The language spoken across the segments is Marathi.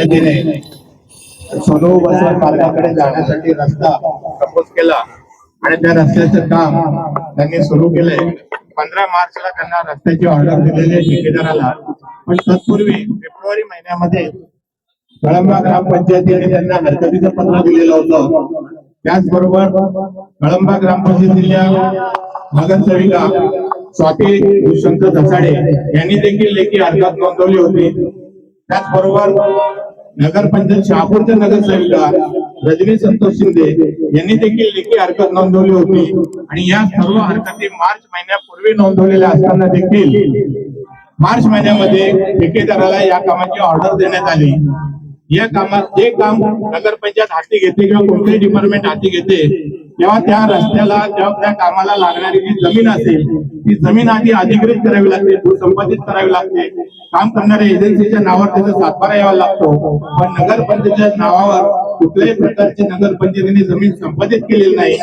ग्रामपंचायतीने सोनू बसवंत मार्गाकडे जाण्यासाठी रस्ता प्रपोज केला आणि त्या रस्त्याचं काम त्यांनी सुरू केलंय. पंधरा मार्चला त्यांना रस्त्याची ऑर्डर दिलेली आहे ठेकेदाराला. पण तत्पूर्वी फेब्रुवारी महिन्यामध्ये कळंबा ग्रामपंचायतीने त्यांना हरकतीचं पत्र दिलेलं होतं. त्याचबरोबर कळंबा ग्रामपंचायतीच्या नगरसेविका स्वाती दुष्यंत धसाडे यांनी देखील लेखी अर्जात नोंदवली होती. त्याचबरोबर नगरपंचायत शहापूरच्या नगरसेविका रजनी संतोष शिंदे यांनी देखील लेखी हरकत नोंदवली होती. आणि या सर्व हरकती मार्च महिन्यापूर्वी नोंदवलेल्या असताना देखील मार्च महिन्यामध्ये ठेकेदाराला या कामाची ऑर्डर देण्यात आली. या कामात जे काम नगरपंचायत हाती घेते किंवा कोणतेही डिपार्टमेंट हाती घेते तेव्हा त्या रस्त्याला तेव्हा त्या कामाला लागणारी जी जमीन असेल ती जमीन आधी अधिकृत करावी लागते भूसंपादित करावी लागते. काम करणाऱ्या एजन्सीच्या नावावर त्याचा सातबारा यावा लागतो. पण नगरपंचायतीच्या नावावर कुठल्याही प्रकारची नगरपंचायतीने जमीन संपादित केलेली नाही.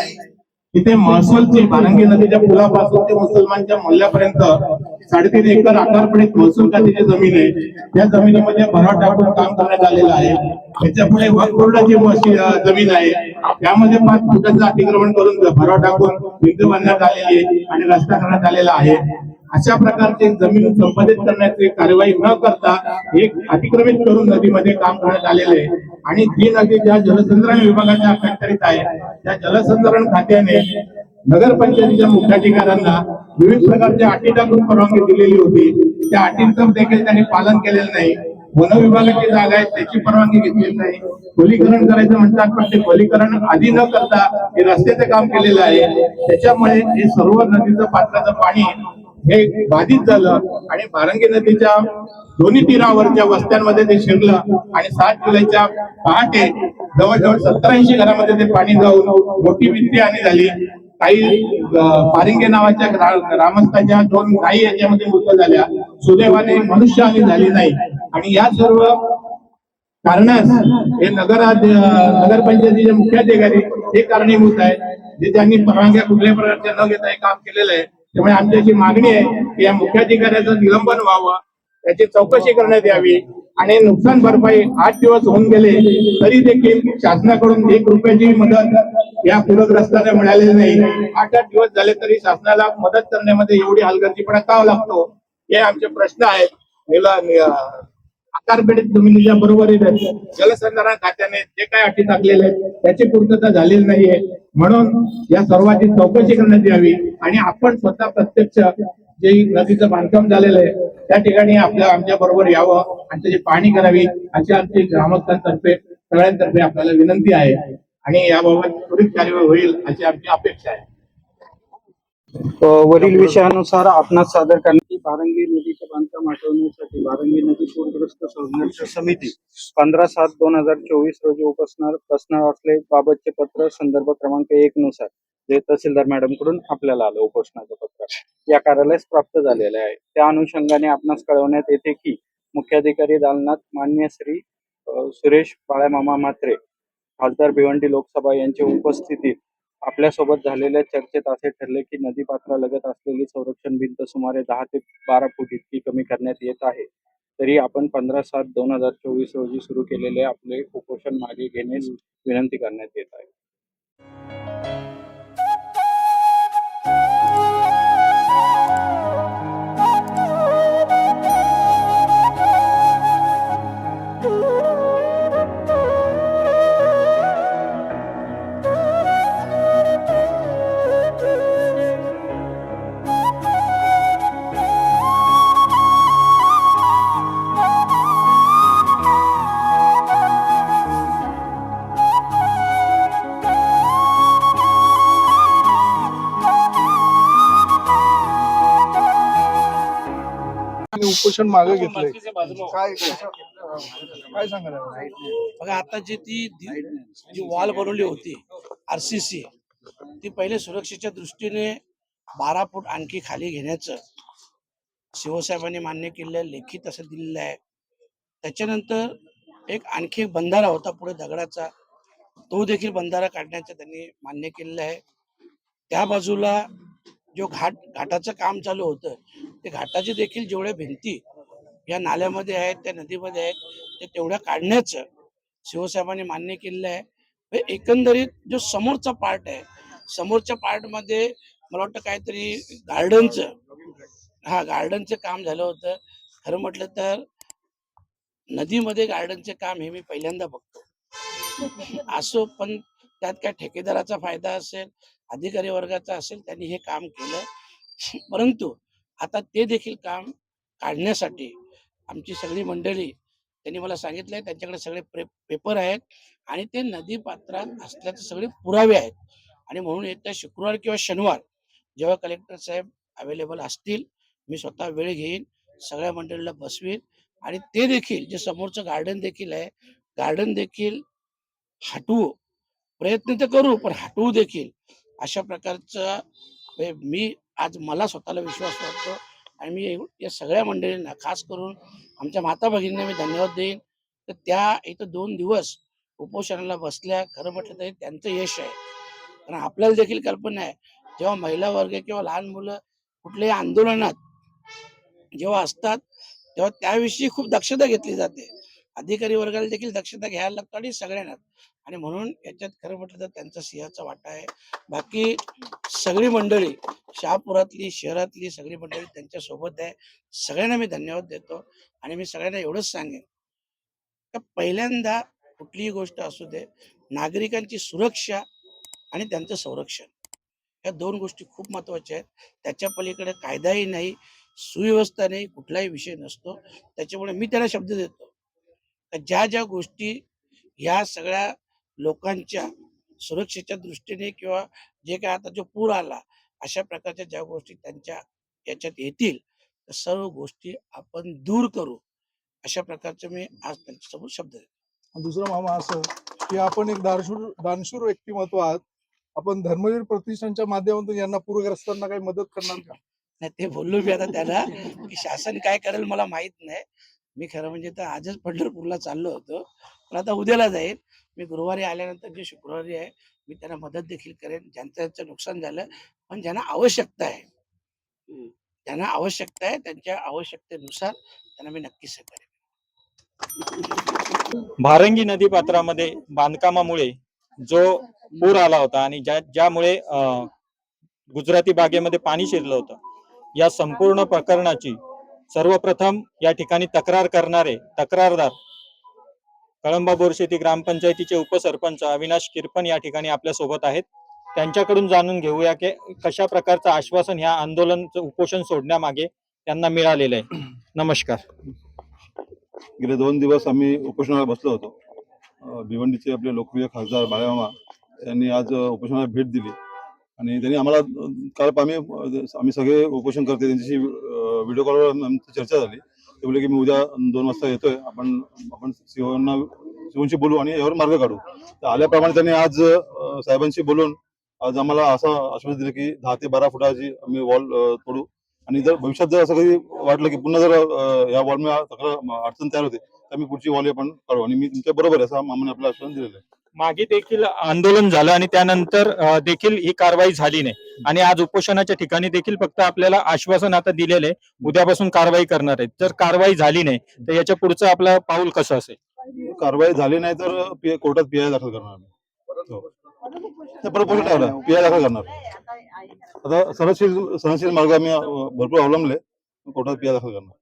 तिथे महसूलची बारंगी नदीच्या पुलापासून ते मुसलमानच्या मूल्यापर्यंत साडेतीन एकर आकारपणित महसूल खात्याची जमीन आहे. त्या जमिनीमध्ये भराव टाकून काम करण्यात आलेलं आहे. त्याच्या पुढे वक्फ जमीन आहे. त्यामध्ये पाच फुटाचं अतिक्रमण करून भराव टाकून भिंत बांधण्यात आलेली आहे आणि रस्ता करण्यात आलेला आहे. अशा प्रकारचे जमीन संपादित करण्याची कार्यवाही न करता एक अतिक्रमित करून नदीमध्ये काम करण्यात आलेले आहे. आणि जी नदी ज्या जलसंधारण विभागाच्या अखत्यारीत आहे त्या जलसंधारण खात्याने नगरपंचायतीच्या मुख्याधिकाऱ्यांना विविध प्रकारच्या अटी टाकून परवानगी दिलेली होती. त्या अटींचं देखील त्यांनी पालन केलेलं नाही. वन विभागाची जागा आहे त्याची परवानगी घेतलेली नाही. खोलीकरण करायचं म्हणतात पण ते खोलीकरण आधी न करता हे रस्त्याचं काम केलेलं आहे. त्याच्यामुळे हे सर्व नदीचं पात्राचं पाणी हे बाधित झालं आणि भारंगी नदीच्या दोन्ही तीरावरच्या वस्त्यांमध्ये ते शिरलं आणि सात जुलैच्या पहाटे जवळजवळ सत्तर ऐंशी घरामध्ये ते पाणी जाऊन मोठी भिंती हानी झाली. काही पारिंगे नावाच्या ग्रामस्थाच्या ग्रामस्थांच्या दोन गायी याच्यामध्ये मृत झाल्या. सुदैवाने मनुष्य हानी झाली नाही. आणि या सर्व कारणास हे नगर नगरपंचायतीचे मुख्याधिकारी हे कारणीभूत आहेत. जे त्यांनी परवानग्या कुठल्याही प्रकारच्या न घेता हे काम केलेलं आहे. त्यामुळे आमची अशी मागणी आहे की या मुख्याधिकाऱ्याचं निलंबन व्हावं त्याची चौकशी करण्यात यावी आणि नुकसान भरपाई आठ दिवस होऊन गेले तरी देखील शासनाकडून एक रुपयाची मदत या पूरग्रस्तांना मिळालेली नाही. आठ आठ दिवस झाले तरी शासनाला मदत करण्यामध्ये एवढी हलगर्जीपणा का लागतो? हे आमचे प्रश्न आहेत. याला, अं, जमिनीच्या बरोबरीत आहे. जलसंधारण खात्याने जे काय अटी टाकलेले आहेत त्याची पूर्तता झालेली नाहीये. म्हणून या सर्वांची चौकशी करण्यात यावी आणि आपण स्वतः प्रत्यक्ष जे नदीचं बांधकाम झालेलं आहे त्या ठिकाणी आपल्या आमच्या बरोबर यावं आणि त्याची पाहणी करावी अशी आमची ग्रामस्थांतर्फे सगळ्यांतर्फे आपल्याला विनंती आहे. आणि याबाबत त्वरित कार्यवाही होईल अशी आमची अपेक्षा आहे. वरील विषयानुसार आपणास सादर करण्याची बारंगी नदीचे बांधकाम आठवण्यासाठी बारंगी नदी पूरग्रस्त संघर्ष समिती पंधरा सात दोन हजार चोवीस रोजी उपसणार बसणार असले बाबतचे पत्र संदर्भ क्रमांक एक नुसार जे तहसीलदार मॅडमकडून आपल्याला आलं उपोषणाचं पत्र. या कार्यालयास प्राप्त झालेले आहे. त्या अनुषंगाने आपणास कळवण्यात येते की मुख्याधिकारी दालनात मान्य श्री सुरेश बाळ्यामामा म्हात्रे खासदार भिवंडी लोकसभा यांच्या उपस्थितीत आपल्यासोबत झालेल्या चर्चेत असे ठरले की नदीपात्रालगत असलेली संरक्षण भिंत सुमारे दहा ते बारा फूट इतकी कमी करण्यात येत आहे. तरी आपण पंधरा सात दोन हजार चोवीस रोजी सुरू केलेले आपले उपोषण मागे घेण्यास विनंती करण्यात येत आहे. आणि उपोषण मागे घेतलंय. काय काय सांगा बघा आता जी ती जी वॉल बनवली होती आरसीसी ती पहिले सुरक्षेच्या दृष्टीने बारा फूट आणखी खाली घेण्याचं शिवसाहेबांनी मान्य केलेलं आहे, लेखी तसं दिलेलं आहे. त्याच्यानंतर एक आणखी एक बंधारा होता पुढे दगडाचा तो देखील बंधारा काढण्याचं त्यांनी मान्य केलेलं आहे. त्या बाजूला जो घाट घाटाचं काम चालू होतं ते घाटाचे देखील जेवढ्या भिंती या नाल्यामध्ये आहेत त्या नदीमध्ये आहेत ते तेवढ्या काढण्याचं शिवसाहेबांनी मान्य केलेलं आहे. म्हणजे एकंदरीत जो समोरचा पार्ट आहे समोरच्या पार्टमध्ये मला वाटतं काहीतरी गार्डनचं हा गार्डनचं काम झालं होतं. खरं म्हटलं तर नदीमध्ये गार्डनचे काम हे मी पहिल्यांदा बघतो. असो पण त्यात काय ठेकेदाराचा फायदा असेल अधिकारी वर्गाचा असेल त्यांनी हे काम केलं. परंतु आता ते देखील काम काढण्यासाठी आमची सगळी मंडळी त्यांनी मला सांगितलंय त्यांच्याकडे सगळे प्रे पेपर आहेत आणि ते नदी पात्रात असल्याचे सगळे पुरावे आहेत. आणि म्हणून येत्या शुक्रवार किंवा शनिवार जेव्हा कलेक्टर साहेब अवेलेबल असतील मी स्वतः वेळ घेईन सगळ्या मंडळीला बसवीन आणि ते देखील जे समोरचं गार्डन देखील आहे गार्डन देखील हटवू. प्रयत्न तर करू पण हटवू देखील. अशा प्रकारचं मी आज मला स्वतःला विश्वास वाटतो. आणि मी या सगळ्या मंडळींना खास करून आमच्या माता भगिनींना मी धन्यवाद देईन. तर त्या इथं दोन दिवस उपोषणाला बसल्या खरं म्हटलं तरी त्यांचं यश आहे. कारण आपल्याला देखील कल्पना आहे जेव्हा महिला वर्ग किंवा लहान मुलं कुठल्याही आंदोलनात जेव्हा असतात तेव्हा त्याविषयी खूप दक्षता घेतली जाते. अधिकारी वर्गाला देखील दक्षता घ्यायला लागतो आणि सगळ्यांना. आणि म्हणून याच्यात खरं म्हटलं तर त्यांचा सिंहाचा वाटा आहे. बाकी सगळी मंडळी शहापुरातली शहरातली सगळी मंडळी त्यांच्यासोबत आहे. सगळ्यांना मी धन्यवाद देतो आणि मी सगळ्यांना एवढंच सांगेन का पहिल्यांदा कुठलीही गोष्ट असू दे नागरिकांची सुरक्षा आणि त्यांचं संरक्षण. या दोन गोष्टी खूप महत्त्वाच्या आहेत. त्याच्या पलीकडे कायदाही नाही सुव्यवस्था नाही कुठलाही विषय नसतो. त्याच्यामुळे मी त्याला शब्द देतो ज्या ज्या गोष्टी ह्या सगळ्या लोकांच्या सुरक्षेच्या दृष्टीने किंवा जे काय आता जो पूर आला अशा प्रकारच्या ज्या गोष्टी त्यांच्या याच्यात येतील त्या सर्व गोष्टी आपण दूर करू. अशा प्रकारचे मी आज त्यांच्यासमोर शब्द देतो. दुसरं मामा असं की आपण एक दानशूर दानशूर व्यक्तिमत्व आहात आपण धर्मवीर प्रतिष्ठानच्या माध्यमातून यांना पूरग्रस्तांना काही मदत करणार का? नाही ते बोललो मी आता त्याला की शासन काय करेल मला माहीत नाही. मी खरं म्हणजे तर आजच पंढरपूरला चाललो होतो. पण आता उद्याला जाईल. मी गुरुवारी आल्यानंतर जे शुक्रवारी आहे मी त्यांना मदत देखील करेन. ज्यांचं ज्यांचं नुकसान झालं पण ज्यांना आवश्यकता आहे. ज्यांना आवश्यकता आहे त्यांच्या आवश्यकतेनुसार त्यांना मी नक्कीच करेन. भारंगी नदी पात्रामध्ये बांधकामामुळे जो पूर आला होता आणि ज्या ज्यामुळे अं, गुजराती बागेमध्ये पाणी शिरलं होतं या संपूर्ण प्रकरणाची सर्वप्रथम या ठिकाणी तक्रार करणारे तक्रारदार कळंबा बोरशेती ग्रामपंचायतीचे उपसरपंच अविनाश किरपण या ठिकाणी आपल्यासोबत आहेत. त्यांच्याकडून जाणून घेऊया की कशा प्रकारचं आश्वासन ह्या आंदोलन उपोषण सोडण्यामागे त्यांना मिळालेलं आहे. नमस्कार. गेले दोन दिवस आम्ही उपोषणाला बसलो होतो. भिवंडीचे आपले लोकप्रिय खासदार बाळामा यांनी आज उपोषणाला भेट दिली. आणि त्यांनी आम्हाला काल आम्ही आम्ही सगळे उपोषण करते त्यांच्याशी व्हिडिओ कॉलवर आमची चर्चा झाली. ते बोलले की मी उद्या दोन वाजता येतोय. आपण आपण सीओना सीओनशी बोलू आणि यावर मार्ग काढू. तर आल्याप्रमाणे त्यांनी आज साहेबांशी बोलून आज आम्हाला असं आश्वासन दिलं की दहा ते बारा फुटाची आम्ही वॉल तोडू. आणि जर भविष्यात जर असं कधी वाटलं की पुन्हा जर या वॉल तक्रार अडचण तयार होते तर मी पुढची वॉल आपण काढू. आणि मी तुमच्या बरोबर आहे असं मामाने आपलं आश्वासन दिलेलं आहे. मागे देखील आंदोलन झालं आणि त्यानंतर देखील ही कारवाई झाली नाही. आणि आज उपोषणाच्या ठिकाणी देखील फक्त आपल्याला आश्वासन आता दिलेले आहे उद्यापासून कारवाई करणार आहेत. जर कारवाई झाली नाही तर याच्या पुढचं आपलं पाऊल कसं असेल? कारवाई झाली नाही तर कोर्टात पीआय दाखल करणार प्रपोजल ठेवला नाही, पीआय दाखल करणार. आता सहनशील सहनशील मार्ग आम्ही भरपूर अवलंबले कोर्टात पीआय दाखल करणार.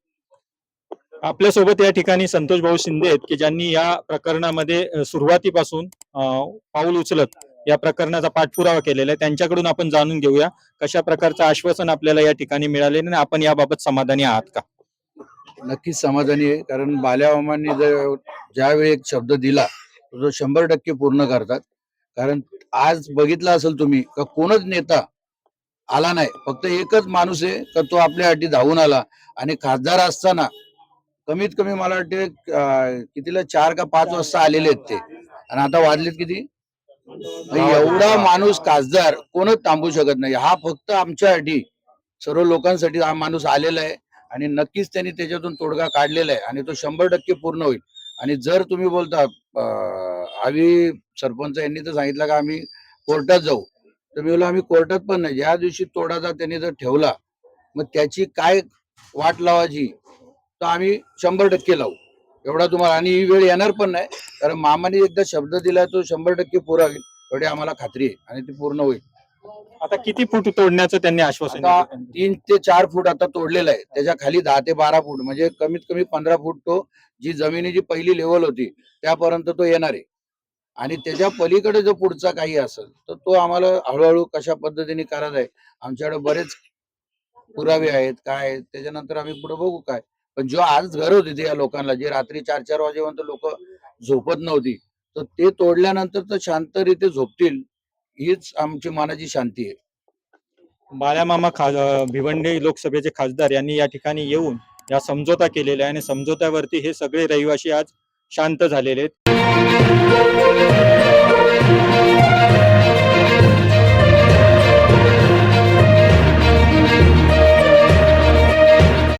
आपल्यासोबत या ठिकाणी संतोष भाऊ शिंदे आहेत की ज्यांनी या प्रकरणामध्ये सुरुवातीपासून पाऊल उचलत या प्रकरणाचा पाठपुरावा केलेला आहे. त्यांच्याकडून आपण जाणून घेऊया कशा प्रकारचं आश्वासन आपल्याला या ठिकाणी मिळाले आणि आपण याबाबत समाधानी आहात का? नक्कीच समाधानी आहे कारण बाल्यामामांनी जर ज्यावेळी एक शब्द दिला तो तो शंभर टक्के पूर्ण करतात. कारण आज बघितलं असेल तुम्ही का कोणच नेता आला नाही. फक्त एकच माणूस आहे का तो आपल्यासाठी धावून आला. आणि खासदार असताना कमीत कमी मला वाटते कितीला चार का पाच वाजता आलेले आहेत ते. आणि आता वाजलेत किती? एवढा माणूस खासदार कोणच थांबू शकत नाही. हा फक्त आमच्यासाठी सर्व लोकांसाठी हा माणूस आलेला आहे. आणि नक्कीच त्यांनी त्याच्यातून तोडगा काढलेला आहे. आणि तो शंभर टक्के पूर्ण होईल. आणि जर तुम्ही बोलता आम्ही सरपंच यांनी तर सांगितलं का आम्ही कोर्टात जाऊ. तर मी बोललो आम्ही कोर्टात पण नाही. ज्या दिवशी तोडाचा त्यांनी जर ठेवला मग त्याची काय वाट लावायची? तर आम्ही शंभर टक्के लावू. एवढा तुम्हाला आणि ही वेळ येणार पण नाही कारण मामाने एकदा शब्द दिला तो शंभर टक्के पुरा होईल. एवढी आम्हाला खात्री आहे आणि ती पूर्ण होईल. आता किती फूट तोडण्याचं त्यांनी आश्वासन आता दिलं? तीन ते चार फूट आता तोडलेलं आहे. त्याच्याखाली दहा ते बारा फूट म्हणजे कमीत कमी पंधरा फूट तो जी जमिनीची पहिली लेवल होती त्यापर्यंत तो येणार आहे. आणि त्याच्या पलीकडे जो पुढचा काही असेल तर तो आम्हाला हळूहळू कशा पद्धतीने करायचा आहे आमच्याकडे बरेच पुरावे आहेत काय आहेत, त्याच्यानंतर आम्ही पुढे बघू काय. पण जो आज घर होते ते या लोकांना जे रात्री चार चार वाजेपर्यंत लोक झोपत नव्हती तर ते तोडल्यानंतर तर शांतरित्या झोपतील हीच आमची मनाची शांती आहे. बाळ्यामामा खा भिवंडी लोकसभेचे खासदार यांनी या ठिकाणी येऊन या समझोता केलेला आहे आणि समझोत्यावरती हे सगळे रहिवासी आज शांत झालेले आहेत.